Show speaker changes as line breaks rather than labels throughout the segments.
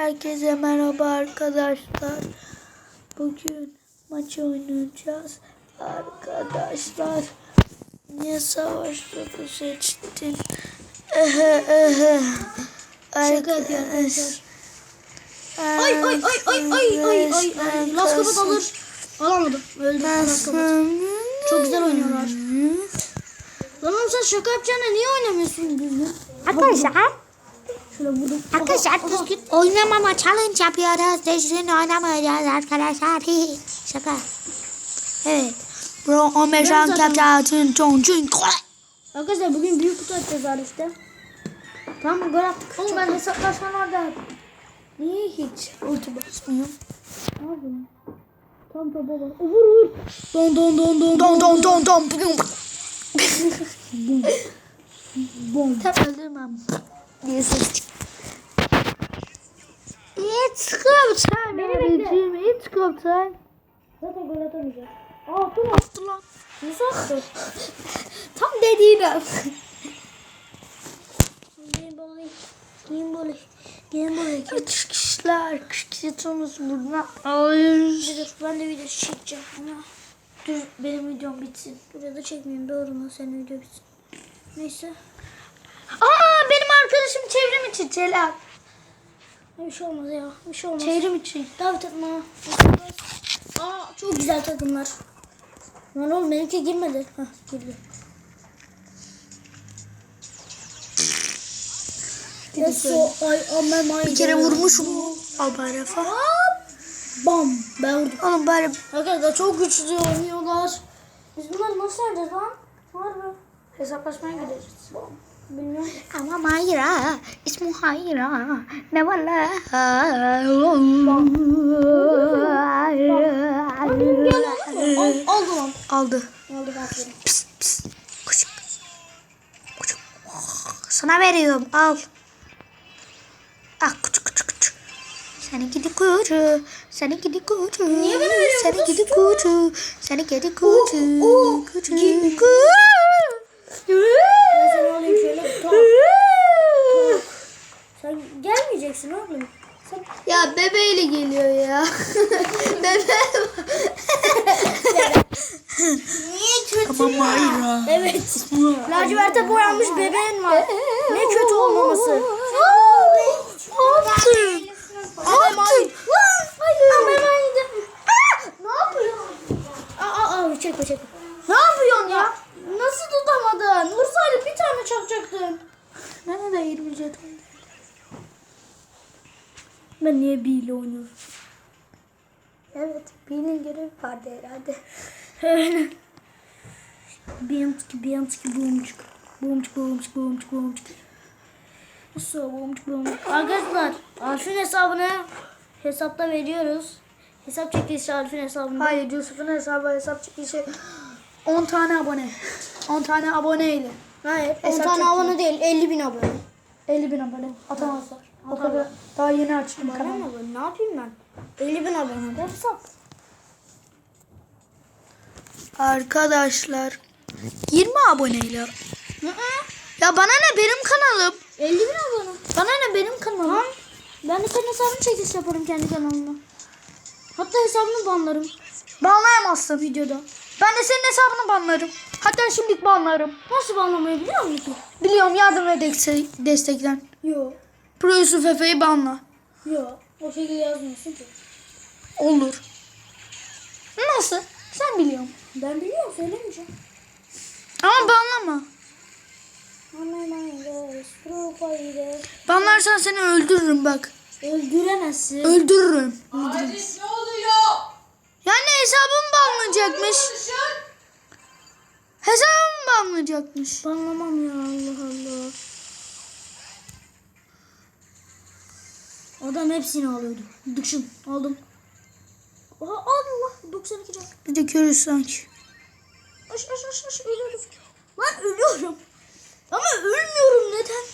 Herkese merhaba arkadaşlar. Bugün maç oynayacağız. Arkadaşlar niye savaş topu seçtin? Ehe ehe.
Şaka yapıyor arkadaşlar. Ay ay ay ay ay ay ay ay. Las kapat alır. Alamadım. Öldüm. Las. Çok güzel oynuyorlar. Lan oğlum sen şaka yapacağına niye oynamıyorsun düzgün?
Arkadaşlar,
Şöyle vurdum.
arkadaşlar düzgün oynamama challenge yapıyoruz. Düzgün oynamayacağız arkadaşlar. Şaka. Evet.
Bro 15
Ben
an
zaten-
kaptın Joncun.
Arkadaşlar bugün büyük kutu açacağız Arif'te. Tamam gol attık. Oğlum ben hesaplaşmalarda niye hiç ulti basmıyorum? Ne yapayım? Tam topa bak. Vur vur. Don don don don
Don don don don. Bum.
Bom.
Tam öldürmem. Diye ses çıktı.
It's go time.
Beni.
Abicim hiç kaptan.
Zaten gol atamayacak. Aa attı mı? Attı lan. Nasıl attı?
Tam
böyle. Gelin böyle. Gelin böyle.
Üç kişiler. Kış kişisiniz burada. Ay.
Dur ben de video çekeceğim. Dur benim videom bitsin. Burada da çekmeyeyim doğru mu? Senin video bitsin. Neyse.
Aa benim arkadaşım çevrim içi Celal.
Bir şey olmaz ya. Bir şey olmaz.
Çevrim içi.
Davet etme. Aa çok güzel takımlar. Lan oğlum benimki girmedi. Hah girdi. Eso ay amem ay.
Bir kere vurmuşum. Al bari fa.
Bam. Ben vurdum.
Oğlum bari
Arkadaşlar çok güçlü oynuyorlar. Biz bunları nasıl yeneceğiz lan? Harbi. Hesaplaşmaya gideceğiz. Bilmiyorum.
Ama Mayra. İsmi Hayra. Ne var la?
Al, aldı lan.
aldı.
Aldı.
Pis pis. Küçük. Küçük. Sana veriyorum al. Ah küçük küçük küçük. Seni gidi kucu. Seni gidi kucu.
Niye bana veriyorsun
Seni gidi kucu. Seni gidi kucu.
oo.
Kucu. Kucu.
Ben seni alayım şöyle. Tamam. Sen gelmeyeceksin oğlum. Sen
Ya bebeğiyle geliyor ya. Bebe.
niye kötü
Tamam Mayra.
Evet. Laciverte boyanmış bebeğin var. Ne kötü olmaması.
Attın. Attın.
Ama ben yedim. Ne yapıyorsun? Aa, aa, aa, çekme çekme. Ne yapıyorsun ya? Nasıl tutamadın? Vursaydın bir tane çakacaktın.
Ben de 20 jeton.
Ben niye B ile oynuyorum?
Evet. Birinin görevi vardı herhalde.
Aynen. Biyamçık, biyamçık, boomçuk. Boomçuk, boomçuk, boomçuk, boomçuk. Nasıl boomçuk, boomçuk. Arkadaşlar, Arif'in hesabını hesapta veriyoruz. Hesap çekilişi Arif'in hesabında.
Hayır Yusuf'un hesabı hesap çıkışı 10 tane abone. 10 tane aboneyle.
Hayır, 10
Hesap
tane
çekilişi.
abone değil, 50 bin abone.
50 bin abone atamazlar. O kadar daha yeni açtım
Bana
kanalı.
ne? Ne yapayım ben? 50 bin abone.
Arkadaşlar 20 aboneyle. Ya bana ne benim kanalım.
50 bin abone.
Bana ne benim kanalım.
Tamam. Ben de senin hesabını çekiliş yaparım kendi kanalıma. Hatta hesabını banlarım
Banlayamazsın.
videoda.
Ben de senin hesabını banlarım. Hatta şimdilik banlarım.
Nasıl banlamayı biliyor musun?
Biliyorum yardım ve destek- desteklen.
Yok.
Pro Yusuf Efe'yi banla.
Yok. O şekilde yazmıyorsun ki.
Olur. Nasıl? Sen biliyorsun.
Ben biliyorum söylemeyeceğim.
Ama banlama. Banlarsan seni öldürürüm bak.
Öldüremezsin.
Öldürürüm.
Halis ne oluyor?
Yani hesabım banlanacakmış. Hesabım banlanacakmış.
Banlamam ya Allah Allah. Adam hepsini alıyordu. Dışım aldım. Oha Allah 92 can.
Bir de körüz sanki.
Aş aş aş aş ölüyorum. Lan ölüyorum. Ama ölmüyorum neden?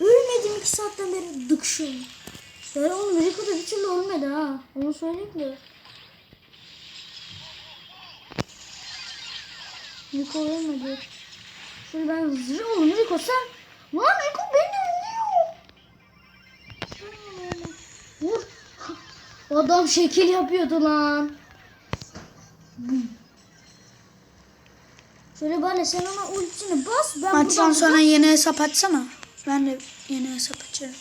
Ölmedim iki saatten beri dıkşım. Ya oğlum Rico da bir türlü ölmedi ha. Onu söyleyeyim de. Rico ölmedi. Şöyle ben hızlı oğlum Rico sen. Lan Rico beni Adam şekil yapıyordu lan. Şöyle bana sen ona ultisini bas. Ben
Maçtan
buradan
sonra yeni hesap açsana. Ben de yeni hesap açarım.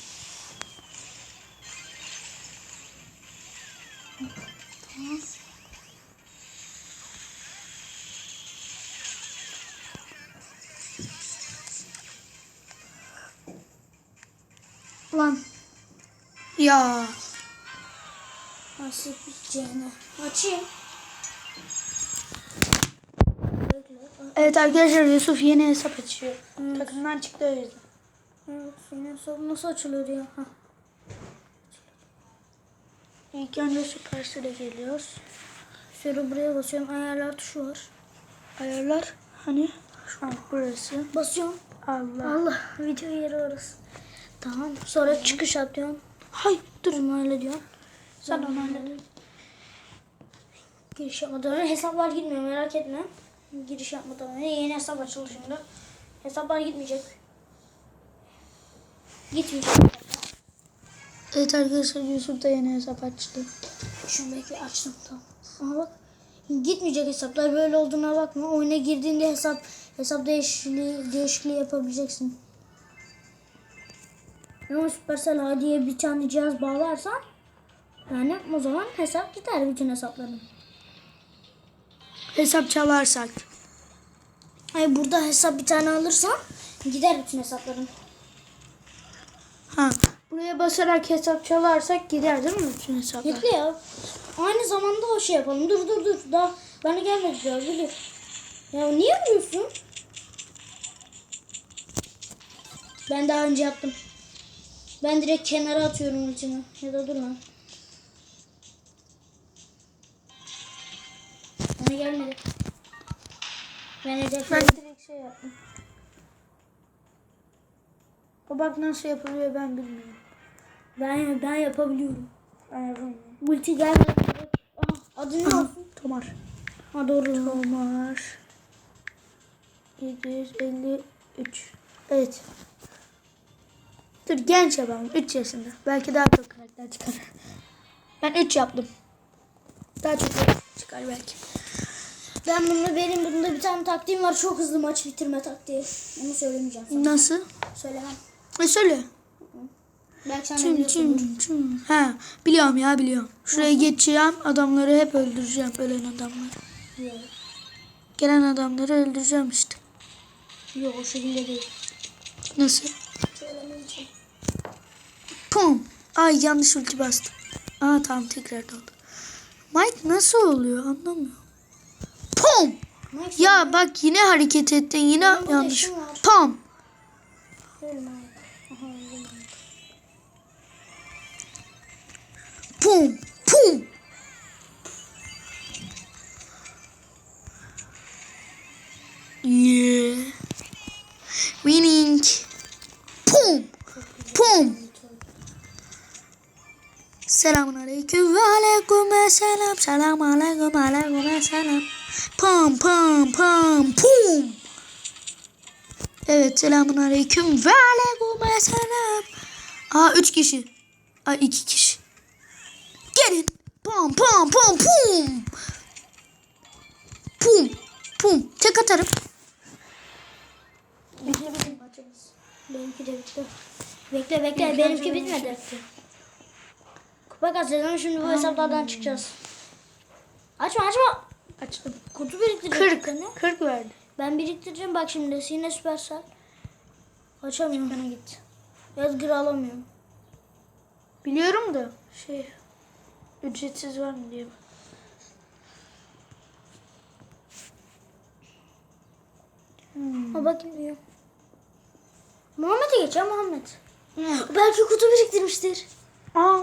Lan.
Ya.
Nasıl biteceğini. Açayım.
Evet arkadaşlar Yusuf yeni hesap açıyor. Takımdan çıktı o yüzden.
Evet, senin hesabın nasıl açılıyor ya? Hah.
İlk önce Supercell'e geliyoruz.
Şöyle buraya basıyorum. Ayarlar tuşu var.
Ayarlar. Hani? Şu an burası.
Basıyorum.
Allah.
Allah video yeri orası. Tamam. Sonra çıkış atıyorum.
Hay dur.
Onu öyle diyorum.
Sen onu halledin.
Giriş yapmadan önce hesaplar gitmiyor merak etme. Giriş yapmadan önce yeni hesap açıldı şimdi. Hesaplar gitmeyecek. Gitmeyecek.
Evet arkadaşlar Yusuf da yeni hesap açtı.
Şunu belki açtım tamam. Ama bak gitmeyecek hesaplar böyle olduğuna bakma. Oyuna girdiğinde hesap hesap değişikliği, değişikliği yapabileceksin. Ama Supercell hadiye bir tane cihaz bağlarsan yani o zaman hesap gider bütün hesapların.
Hesap çalarsak.
Hayır burada hesap bir tane alırsan gider bütün hesapların.
Ha. Buraya basarak hesap çalarsak gider değil mi bütün hesaplar?
Bekle ya. Aynı zamanda o şey yapalım. Dur dur dur. Daha bana gelmedi daha biliyor. Ya niye vuruyorsun? Ben daha önce yaptım. Ben direkt kenara atıyorum ultimi. Ya da dur lan. Bana gelmedi. Ben hedef
Ben direkt şey yaptım. O bak nasıl yapılıyor ben bilmiyorum.
ben, ben yapabiliyorum.
Ben yapamıyorum.
Ulti gelmedi. Aha, adı ne olsun?
Tomar.
Ha doğru.
Tomar. 753. Evet. Dur genç yapalım. 3 yaşında. Belki daha çok karakter çıkar. Ben 3 yaptım. Daha çok çıkar belki.
Ben bunda benim bunda bir tane taktiğim var. Çok hızlı maç bitirme taktiği. Onu söylemeyeceğim sana.
Nasıl?
Söylemem.
E söyle.
Belki sen biliyorsundur.
çüm çüm. Ha biliyorum ya biliyorum. Şuraya geçeceğim. Adamları hep öldüreceğim. Ölen adamları.
Yok.
Gelen adamları öldüreceğim işte.
Yok o şekilde değil.
Nasıl?
Söylemeyeceğim.
Pum. Ay yanlış ulti bastım. Aa tamam tekrar oldu. Mike nasıl oluyor anlamıyorum. Ya bak yine hareket ettin yine
Benim
yanlış.
ölme.
Pum. Pum. Yeah. Winning. Pum. Pum. Selamun aleyküm ve aleyküm selam. Selamun aleyküm aleyküm selam. Pum pum pum pum. Evet selamun aleyküm ve aleyküm selam. Aa üç kişi. Aa iki kişi. Gelin. Pum pum pum pum. Pum pum. Tek atarım.
Bekle bizim maçımız. Benimki de bitti. Bekle bekle benimki bitmedi. Kupa kasacağız şimdi bu hesaplardan çıkacağız. Açma açma.
Açtım.
Kutu biriktirecek
40. 40 verdi.
Ben biriktireceğim bak şimdi yine süpersel. Açamıyorum.
Bana git.
Yazgır alamıyorum.
Biliyorum da şey ücretsiz var mı diye.
Ha bakayım diyor. Muhammed'e geç ya Muhammed. Belki kutu biriktirmiştir.
Aa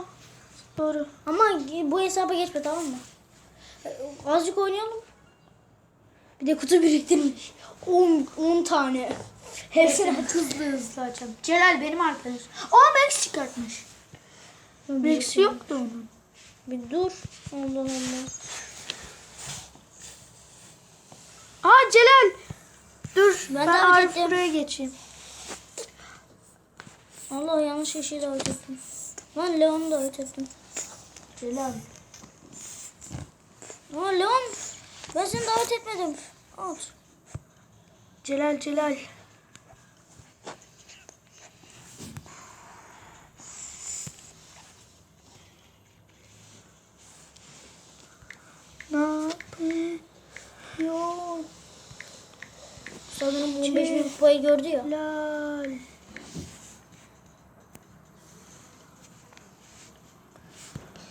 doğru.
Ama bu hesaba geçme tamam mı? Azıcık oynayalım. Bir de kutu biriktirmiş. 10 10 tane. Hepsini
hızlı hızlı açalım. Celal benim arkadaşım. Aa Max çıkartmış. Max yoktu onun.
Bir dur. Allah Allah.
Aa Celal. Dur
Ben
ben, Arif buraya geçeyim.
Allah yanlış davet ettim. Ben Leon'u davet ettim. Celal. Leon. Ben seni davet etmedim. Al. Celal Celal.
Ne yapıyor?
Sanırım 15 bin kupayı gördü ya.
Lal.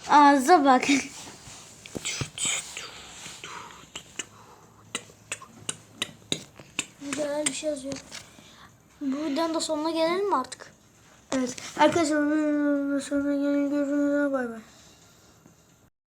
Ağza bak.
Celal bir şey yazıyor. Bu videonun da sonuna gelelim mi artık?
Evet. Arkadaşlar sonuna gelin görüşürüz. Bay bay.